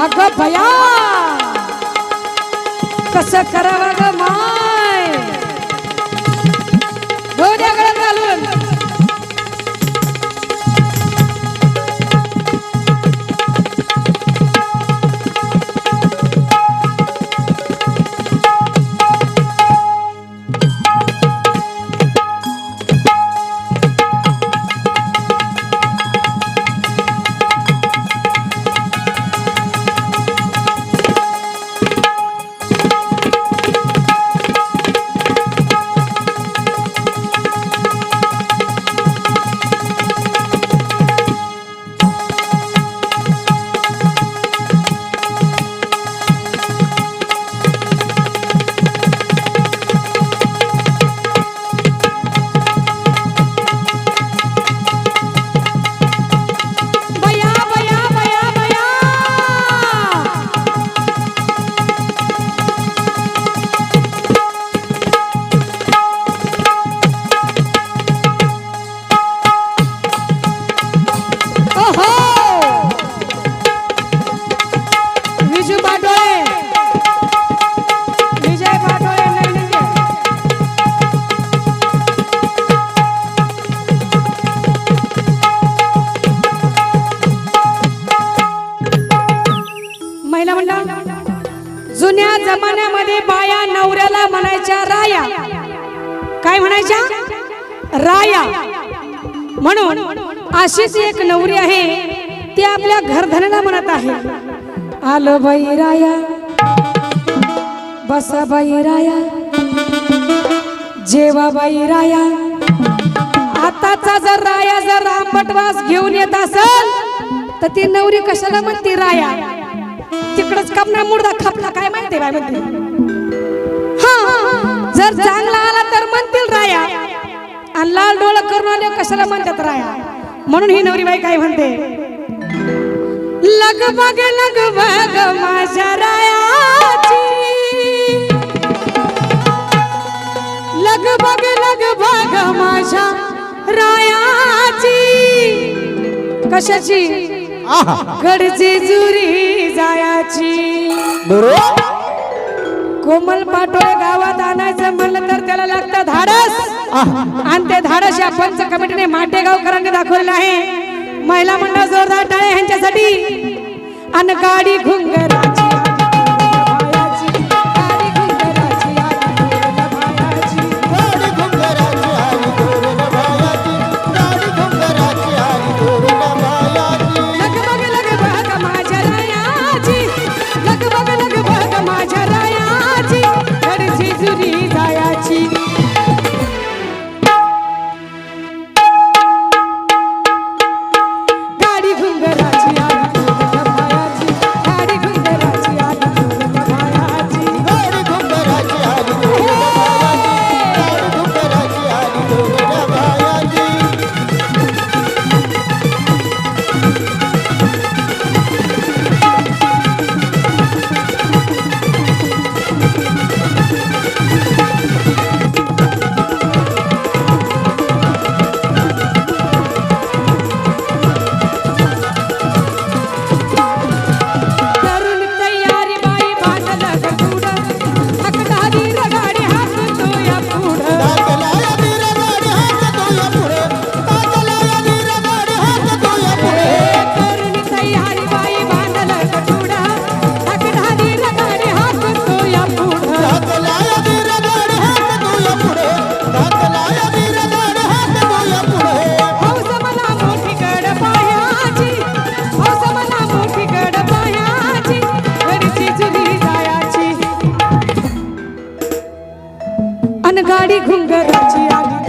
अग भया. कस करावं ग मा? जुन्या जमान्यामध्ये बाया नवऱ्याला म्हणायच्या राया. काय म्हणायच्या? राया. म्हणून अशीच एक नवरी आहे ती आपल्या घरधरणा म्हणत आहे आलो बाई राया बसा बाई राया जेवा बाई राया आताचा जर राया जर रामपटवास घेऊन येत असल तर ती नवरी कशाला म्हणते राया? तिकडच कापणार मुर्दा खापला काय माहिती बाय म्हणते. हा जर चांगला आला तर म्हणतील राया. आणि लाल डोळ करून आले कशाला म्हणतात राया? म्हणून ही नवरी बाई काय म्हणते? लगबग लगबग माझ्या रायाची. लगबग लगबग माझ्या रायाची. कशाची? गडचे जुरी जायाची. बरोबर. कोमल पाटोळे गावात आणायचं म्हणलं तर त्याला लागतं धाडस. आणि ते धाडस या पंच कमिटीने माटेगावकरांनी दाखवलेलं आहे. महिला मंडळ जोरदार टाळे यांच्यासाठी. आणि गाडी घुंगराची. गाडी घुंगराची आली.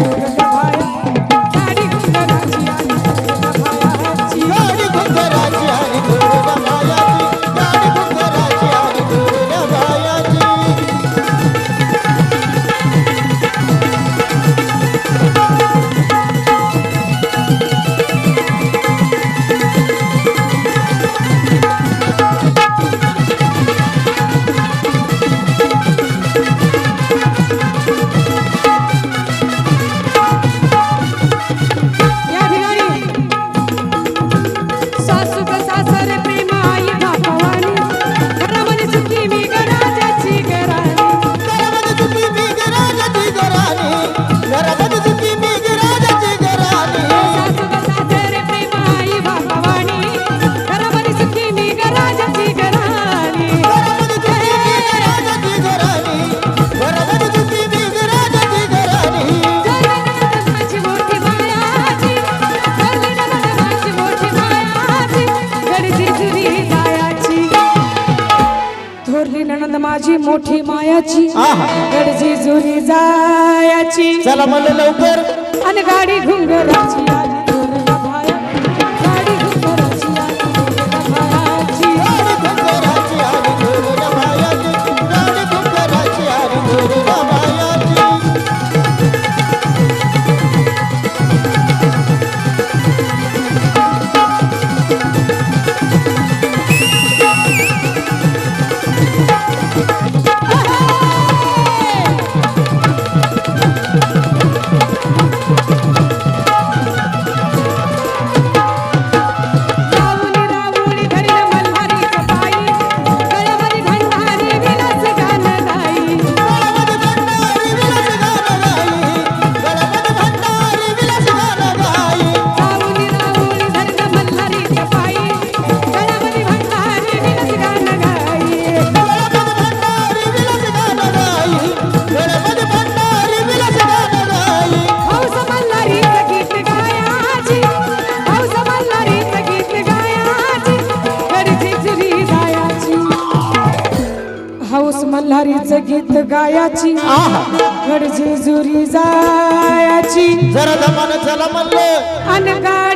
माझी मोठी मायाची गरजी जुरी जायाची. चला म्हणलं लवकर. आणि गाडी घुंगराची. गीत गायाची गडजे जुरी जायाची. जरा धमानं चला म्हणलं. अनगा